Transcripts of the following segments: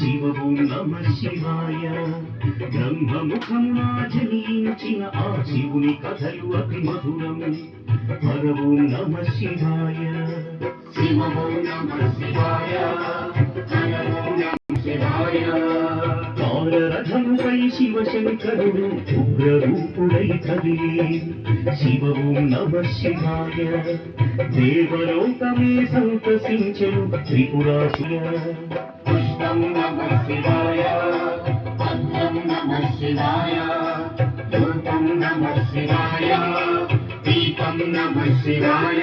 జీవము నమ శివాయ. బ్రహ్మముఖమునా జనించిన ఆ జీవుని కథలు అతి మధురం. హరవు నమ శివాయ. శివము నమ శివాయ హరవు నమ శివాయ కాలరథముపై శివశంకరుడు ఉగ్రరూపుడై కదిలే శివవు నమ శివాయ దేవలోకమే పుష్పం నమ శివాయ పద్మం నమ శివాయ నమ శివాయ దీపం నమ శివాయ.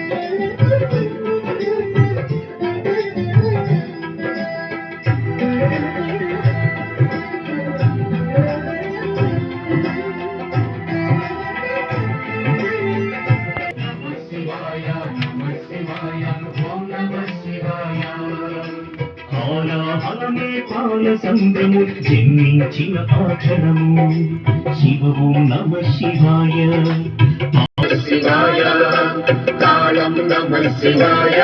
పాల సంద్రము జన్మించిన ఆచరము శివము నమ శివాయ. శివాయ. కాళం నమ శివాయ.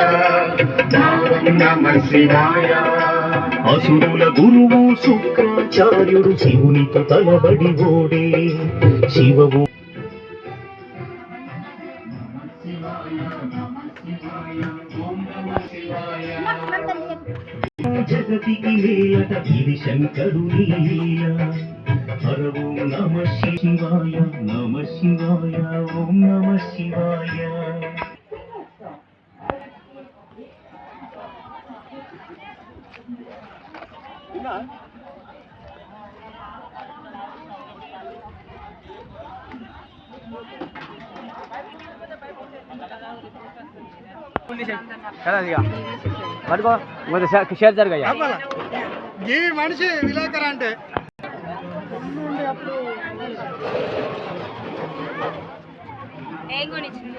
భావం నమ శివాయ. అసురుల గురువు శుక్రాచార్యుడు శివునితో తలబడి ఓడే శివవు. జగతికి లేయట ఇది శంకరుని లీల. హరవు నమ శివాయ నమ శివాయ ఓం నమ శివాయ. కదా ఇక పడుకో షేర్ జరగయ్యా ఈ మనిషి విలేకరు అంటే. ఏం కొనిచ్చింది?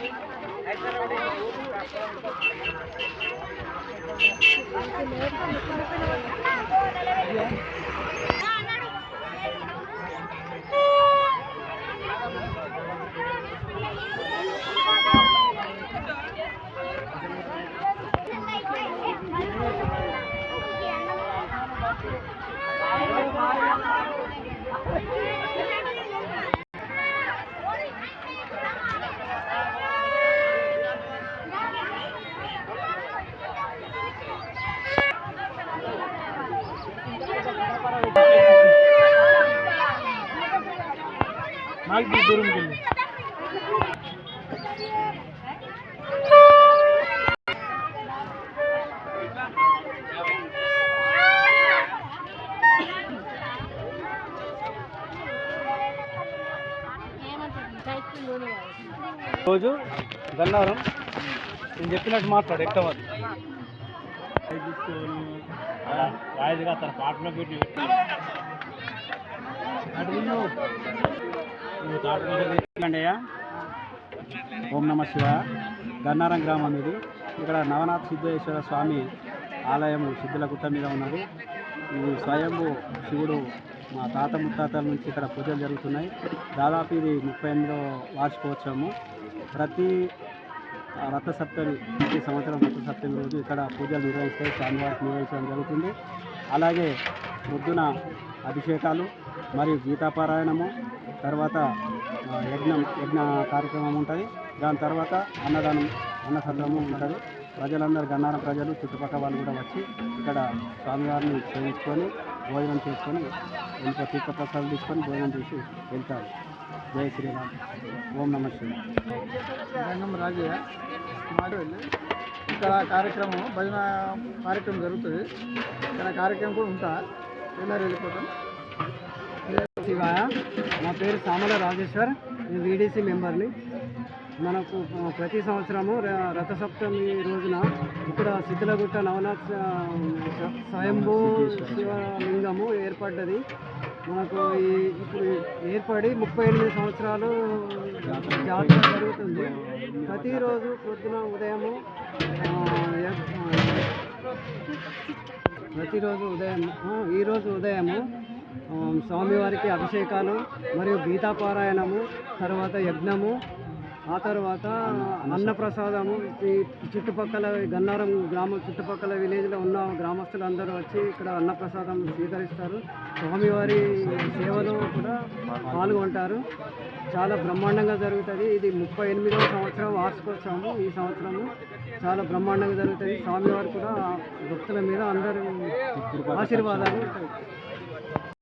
Thank you. నాకు దూరం వెళ్ళి. రోజు గన్నవరం. నేను చెప్పినట్టు మాట్లాడు ఎక్కువ రాయదుగా తన పాటలో పెట్టి ఓం నమ శివ గన్నారం గ్రామం ఇది. ఇక్కడ నవనాథ్ సిద్ధేశ్వర స్వామి ఆలయం సిద్ధుల గుట్ట మీద ఉన్నది. ఇది స్వయంభూ శివుడు మా తాత ముత్తాతల నుంచి ఇక్కడ పూజలు జరుగుతున్నాయి. దాదాపు ఇది ముప్పై ఎనిమిదో వార్షికోత్సవము. ప్రతి రథసప్తమి ప్రతి సంవత్సరం రథసప్తమి రోజు ఇక్కడ పూజలు నిర్వహిస్తాయి. స్వామివారికి నిర్వహించడం జరుగుతుంది. అలాగే పొద్దున అభిషేకాలు మరియు గీతాపారాయణము తర్వాత యజ్ఞం యజ్ఞ కార్యక్రమం ఉంటుంది. దాని తర్వాత అన్నదానం అన్నసత్రము ఉంటుంది. ప్రజలందరూ గన్నారం ప్రజలు చుట్టుపక్కల వాళ్ళు కూడా వచ్చి ఇక్కడ స్వామివారిని సేవించుకొని భోజనం చేసుకొని ఇంకో తీర్థ ప్రసాదం తీసుకొని భోజనం చేసి వెళ్తారు. జయ శ్రీరామ్. ఓం నమ శివాయ. రాజయ్య. మాడవెల్లి ఇక్కడ కార్యక్రమం భజన కార్యక్రమం జరుగుతుంది. ఇక్కడ కార్యక్రమం కూడా ఉంటా. వెళ్ళారు వెళ్ళిపోతాం. శివాయ నా పేరు సామల రాజేశ్వర్. నేను వీడీసీ మెంబర్ని. మనకు ప్రతి సంవత్సరము రథసప్తమి రోజున ఇక్కడ సిద్ధలగుట్ట నవనాథ్ స్వయంభూ శివలింగము ఏర్పడ్డది. మనకు ఈ ఇప్పుడు ఏర్పడి ముప్పై ఎనిమిది సంవత్సరాలు జాతర జరుగుతుంది. ప్రతిరోజు పొద్దున ఉదయము ప్రతిరోజు ఉదయం ఈరోజు ఉదయము స్వామివారికి అభిషేకాలు మరియు గీతాపారాయణము తర్వాత యజ్ఞము ఆ తర్వాత అన్నప్రసాదము. ఈ చుట్టుపక్కల గన్నారం గ్రామం చుట్టుపక్కల విలేజ్లో ఉన్న గ్రామస్తులు అందరూ వచ్చి ఇక్కడ అన్నప్రసాదం స్వీకరిస్తారు. స్వామివారి సేవలో కూడా పాల్గొంటారు. చాలా బ్రహ్మాండంగా జరుగుతుంది. ఇది ముప్పై ఎనిమిదవ సంవత్సరం వార్షికోత్సవము. ఈ సంవత్సరము చాలా బ్రహ్మాండంగా జరుగుతుంది. స్వామివారు కూడా భక్తుల మీద అందరూ ఆశీర్వాదాలు.